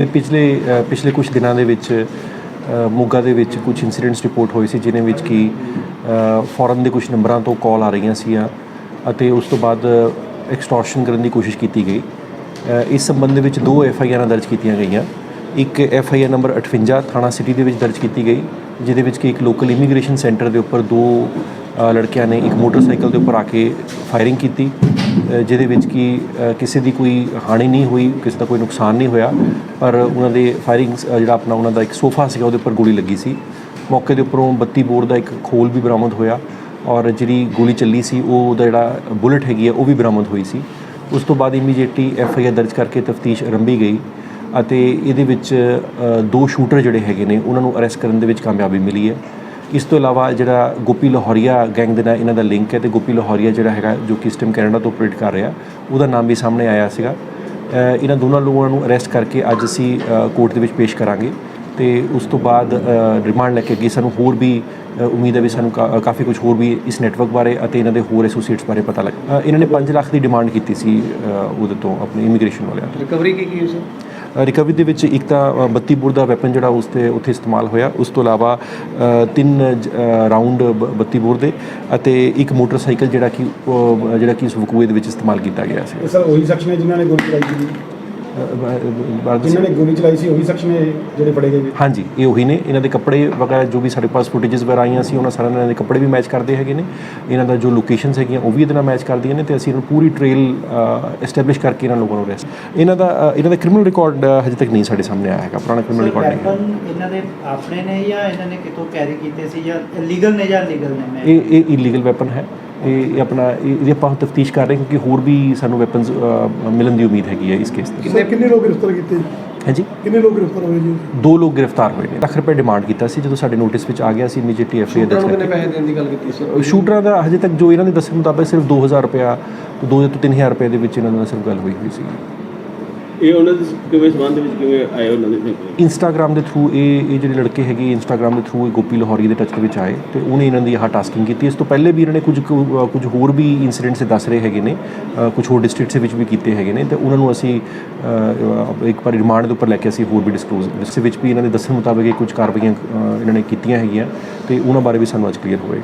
ਇਹ ਪਿਛਲੇ ਪਿਛਲੇ ਕੁਝ ਦਿਨਾਂ ਦੇ ਵਿੱਚ ਮੋਗਾ ਦੇ ਵਿੱਚ ਕੁਝ ਇਨਸੀਡੈਂਟਸ ਰਿਪੋਰਟ ਹੋਏ ਸੀ ਜਿਨ੍ਹਾਂ ਵਿੱਚ ਕਿ ਫੋਰਨ ਦੇ ਕੁਝ ਨੰਬਰਾਂ ਤੋਂ ਕਾਲ ਆ ਰਹੀਆਂ ਸੀਆਂ ਅਤੇ ਉਸ ਤੋਂ ਬਾਅਦ ਐਕਸਟੋਰਸ਼ਨ ਕਰਨ ਦੀ ਕੋਸ਼ਿਸ਼ ਕੀਤੀ ਗਈ। ਇਸ ਸੰਬੰਧ ਦੇ ਵਿੱਚ ਦੋ ਐਫ ਆਈ ਆਰਾਂ ਦਰਜ ਕੀਤੀਆਂ ਗਈਆਂ। ਇੱਕ ਐਫ ਆਈ ਆਰ ਨੰਬਰ 58 ਥਾਣਾ ਸਿਟੀ ਦੇ ਵਿੱਚ ਦਰਜ ਕੀਤੀ ਗਈ, ਜਿਹਦੇ ਵਿੱਚ ਕਿ ਇੱਕ ਲੋਕਲ ਇਮੀਗ੍ਰੇਸ਼ਨ ਸੈਂਟਰ ਦੇ ਉੱਪਰ ਦੋ ਲੜਕਿਆਂ ਨੇ ਇੱਕ ਮੋਟਰਸਾਈਕਲ ਦੇ ਉੱਪਰ ਆ ਕੇ ਫਾਇਰਿੰਗ ਕੀਤੀ। ਜਿਹਦੇ ਵਿੱਚ ਕਿ ਕਿਸੇ ਦੀ ਕੋਈ ਹਾਨੀ ਨਹੀਂ ਹੋਈ, ਕਿਸੇ ਦਾ ਕੋਈ ਨੁਕਸਾਨ ਨਹੀਂ ਹੋਇਆ, ਪਰ ਉਹਨਾਂ ਦੇ ਫਾਇਰਿੰਗ ਜਿਹੜਾ ਆਪਣਾ ਉਹਨਾਂ ਦਾ ਇੱਕ ਸੋਫਾ ਸੀਗਾ, ਉਹਦੇ ਉੱਪਰ ਗੋਲੀ ਲੱਗੀ ਸੀ। ਮੌਕੇ ਦੇ ਉੱਪਰੋਂ 32 ਬੋਰ ਦਾ ਇੱਕ ਖੋਲ ਵੀ ਬਰਾਮਦ ਹੋਇਆ ਔਰ ਜਿਹੜੀ ਗੋਲੀ ਚੱਲੀ ਸੀ, ਉਹ ਉਹਦਾ ਜਿਹੜਾ ਬੁਲਟ ਹੈਗੀ ਹੈ ਉਹ ਵੀ ਬਰਾਮਦ ਹੋਈ ਸੀ। ਉਸ ਤੋਂ ਬਾਅਦ ਇਮੀਡੀਏਟਲੀ ਐਫ ਆਈ ਆਰ ਦਰਜ ਕਰਕੇ ਤਫਤੀਸ਼ ਆਰੰਭੀ ਗਈ ਅਤੇ ਇਹਦੇ ਵਿੱਚ ਦੋ ਸ਼ੂਟਰ ਜਿਹੜੇ ਹੈਗੇ ਨੇ, ਉਹਨਾਂ ਨੂੰ ਅਰੈਸਟ ਕਰਨ ਦੇ ਵਿੱਚ ਕਾਮਯਾਬੀ ਮਿਲੀ ਹੈ। ਇਸ ਤੋਂ ਇਲਾਵਾ ਜਿਹੜਾ ਗੋਪੀ ਲਾਹੌਰੀਆ ਗੈਂਗ ਦੇ ਨਾਲ ਇਹਨਾਂ ਦਾ ਲਿੰਕ ਹੈ ਤੇ ਗੋਪੀ ਲਾਹੌਰੀਆ ਜਿਹੜਾ ਹੈਗਾ ਜੋ ਕਿ ਇਸ ਟਾਈਮ ਕੈਨੇਡਾ ਤੋਂ ਆਪਰੇਟ ਕਰ ਰਿਹਾ, ਉਹਦਾ ਨਾਮ ਵੀ ਸਾਹਮਣੇ ਆਇਆ ਸੀਗਾ। ਇਹਨਾਂ ਦੋਨਾਂ ਲੋਕਾਂ ਨੂੰ ਅਰੈਸਟ ਕਰਕੇ ਅੱਜ ਅਸੀਂ ਕੋਰਟ ਦੇ ਵਿੱਚ ਪੇਸ਼ ਕਰਾਂਗੇ ਤੇ ਉਸ ਤੋਂ ਬਾਅਦ ਰਿਮਾਂਡ ਲੈ ਕੇ ਅੱਗੇ ਸਾਨੂੰ ਹੋਰ ਵੀ ਉਮੀਦ ਹੈ ਵੀ ਸਾਨੂੰ ਕਾ- ਕਾਫੀ ਕੁਝ ਹੋਰ ਵੀ ਇਸ ਨੈਟਵਰਕ ਬਾਰੇ ਅਤੇ ਇਹਨਾਂ ਦੇ ਹੋਰ ਐਸੋਸੀਏਟਸ ਬਾਰੇ ਪਤਾ ਲੱਗ ਇਹਨਾਂ ਨੇ 5 ਲੱਖ ਦੀ ਡਿਮਾਂਡ ਕੀਤੀ ਸੀ ਉਹਦੇ ਤੋਂ ਆਪਣੇ ਇਮੀਗ੍ਰੇਸ਼ਨ ਵਾਲਿਆਂ ਤੋਂ। ਰਿਕਵਰੀ ਕੀ ਕੀ ਸੀ? ਰਿਕਵਰੀ ਦੇ ਵਿੱਚ ਇੱਕ ਤਾਂ ਅ, 32 ਬੋਰ ਦਾ ਵੈਪਨ ਜਿਹੜਾ ਉਸ ਤੇ ਉੱਥੇ ਇਸਤੇਮਾਲ ਹੋਇਆ। ਉਸ ਤੋਂ ਇਲਾਵਾ ਤਿੰਨ ਜ- ਅ, ਰਾਉਂਡ 32 ਬੋਰ ਦੇ ਅਤੇ ਇੱਕ ਮੋਟਰਸਾਈਕਲ ਜਿਹੜਾ ਕਿ ਉਹ, ਜਿਹੜਾ ਕਿ ਉਸ ਵਕੂਏ ਦੇ ਵਿੱਚ ਇਸਤੇਮਾਲ ਕੀਤਾ ਗਿਆ ਸੀ। ਸਰ ਉਹੀ ਸ਼ਖਸ ਨੇ ਜਿਨ੍ਹਾਂ ਨੇ ਗੋਲੀ ਚਲਾਈ ਸੀ। ਬ- ਜਿਨ੍ਹਾਂ ਨੇ ਗੋਲੀ ਚਲਾਈ ਸੀ ਉਹੀ ਸ਼ਖਸ ਨੇ ਜਿਹੜੇ ਫੜੇ ਗਏ ਜੀ ਹਾਂਜੀ ਇਹ ਉਹੀ ਨੇ। ਇਹਨਾਂ ਦੇ ਕੱਪੜੇ ਵਗੈਰਾ ਜੋ ਵੀ ਸਾਡੇ ਪਾਸ ਫੁਟੇजेस ਵਗੈਰਾ ਆਈਆਂ ਸੀ ਉਹਨਾਂ ਸਾਰਿਆਂ ਨਾਲ ਇਹਨਾਂ ਦੇ ਕੱਪੜੇ ਵੀ ਮੈਚ ਕਰਦੇ ਹੈਗੇ ਨੇ। ਇਹਨਾਂ ਦਾ ਜੋ ਲੋਕੇਸ਼ਨਸ ਹੈਗੀਆਂ ਉਹ ਵੀ ਇਹਦੇ ਨਾਲ ਮੈਚ ਕਰਦੀਆਂ ਨੇ ਤੇ ਅਸੀਂ ਇਹਨਾਂ ਨੂੰ ਪੂਰੀ ਟ੍ਰੇਲ ਐਸਟੈਬਲਿਸ਼ ਕਰਕੇ ਇਹਨਾਂ ਲੋਕਾਂ ਨੂੰ ਅਰੈਸਟ ਇਹਨਾਂ ਦਾ ਅ, ਇਹਨਾਂ ਦਾ ਕ੍ਰਿਮੀਨਲ ਰਿਕਾਰਡ ਹਜੇ ਤੱਕ ਨਹੀਂ ਸਾਡੇ ਸਾਹਮਣੇ ਆਇਆ ਹੈਗਾ। ਪੁਰਾਣਾ ਕ੍ਰਿਮੀਨਲ ਰਿਕਾਰਡ ਨਹੀਂ ਹੈ ਵੈਪਨ ਇਹਨਾਂ ਦੇ ਆਪਣੇ ਨੇ ਜਾਂ ਇਹਨਾਂ ਨੇ ਕਿਤੋਂ ਕੈਰੀ ਕੀਤੇ ਸੀ ਜਾਂ ਲੀਗਲ ਨੇ ਜਾਂ ਲੀਗਲ ਨੇ? ਮੈਂ ਇਹ ਇਹ ਇਲੀਗਲ ਵੈਪਨ ਹੈ। ਇਹ ਆਪਣਾ ਇਹ- ਇਹਦੀ ਆਪਾਂ ਤਫਤੀਸ਼ ਕਰ ਰਹੇ ਕਿਉਂਕਿ ਹੋਰ ਵੀ ਸਾਨੂੰ ਵੈਪਨਸ ਮਿਲਣ ਦੀ ਉਮੀਦ ਹੈਗੀ ਹੈ ਇਸ ਕੇਸ ਤੇ। ਸਰ ਕਿੰਨੇ ਲੋਕ ਗ੍ਰਿਫਤਾਰ ਕੀਤੇ? ਹਾਂਜੀ? ਕਿੰਨੇ ਲੋਕ ਗ੍ਰਿਫਤਾਰ ਹੋਏ ਜੀ? ਦੋ ਲੋਕ ਗ੍ਰਿਫਤਾਰ ਹੋਏ ਨੇ। ਲੱਖ ਰੁਪਏ ਡਿਮਾਂਡ ਕੀਤਾ ਸੀ ਜਦੋਂ ਸਾਡੇ ਨੋਟਿਸ ਵਿੱਚ ਆ ਗਿਆ ਸੀ ਇਮੀਡੀਏਟਲੀ ਐਫ ਆਈ ਸ਼ੂਟਰਾਂ ਨੂੰ ਆਰ ਕਿੰਨੇ ਪੈਸੇ ਦੇਣ ਦੀ ਗੱਲ ਕੀਤੀ ਸੀ ਸ਼ੂਟਰਾਂ ਦਾ ਹਜੇ ਤੱਕ ਜੋ ਇਹਨਾਂ ਦੇ ਦੱਸਣ ਮੁਤਾਬਕ ਸਿਰਫ 2000 ਰੁਪਇਆ 2 ਤੋਂ 3000 ਰੁਪਏ ਦੇ ਵਿੱਚ ਇਹਨਾਂ ਨਾਲ ਸਿਰਫ ਗੱਲ ਹੋਈ ਹੋਈ ਸੀ ਇਹ ਉਹਨਾਂ ਦੇ ਕਿਵੇਂ ਸਬੰਧ ਵਿੱਚ ਕਿਵੇਂ ਆਏ ਉਹਨਾਂ ਦੇ ਇੰਸਟਾਗ੍ਰam ਦੇ ਥਰੂ ਇਹ ਇਹ ਜਿਹੜੇ ਲੜਕੇ ਹੈਗੇ ਇੰਸਟਾਗ੍ਰam ਦੇ ਥਰੂ ਇਹ ਗੋਪੀ ਲਾਹੌਰੀ ਦੇ ਟੱਚ ਦੇ ਵਿੱਚ ਆਏ ਤੇ ਉਹਨੇ ਇਹਨਾਂ ਦੀ ਆਹ ਟਾਸਕਿੰਗ ਕੀਤੀ। ਇਸ ਤੋਂ ਪਹਿਲੇ ਵੀ ਇਹਨਾਂ ਨੇ ਕੁਝ ਕੁ, ਕੁਝ ਹੋਰ ਵੀ ਇਨਸੀਡੈਂਟਸ ਦੱਸ ਰਹੇ ਹੈਗੇ ਨੇ ਅ, ਕੁਝ ਹੋਰ ਡਿਸਟ੍ਰਿਕਟਸ ਦੇ ਵਿੱਚ ਵੀ ਕੀਤੇ ਹੈਗੇ ਨੇ ਤੇ ਉਹਨਾਂ ਨੂੰ ਅਸੀਂ ਅ, ਇੱਕ ਵਾਰ ਰਿਮਾਂਡ ਦੇ ਉੱਪਰ ਲੈ ਕੇ ਅਸੀਂ ਹੋਰ ਵੀ ਡਿਸਕਲੋਜ਼ ਜਿਸ ਦੇ ਵਿੱਚ ਵੀ ਇਹਨਾਂ ਦੇ ਦੱਸਣ ਮੁਤਾਬਕ ਇਹ ਕੁਝ ਕਾਰਵਾਈਆਂ ਅ, ਇਹਨਾਂ ਨੇ ਕੀਤੀਆਂ ਹੈਗੀਆਂ ਤੇ ਉਹਨਾਂ ਬਾਰੇ ਵੀ ਸਾਨੂੰ ਅੱਜ ਕਲੀਅਰ ਹੋਏਗਾ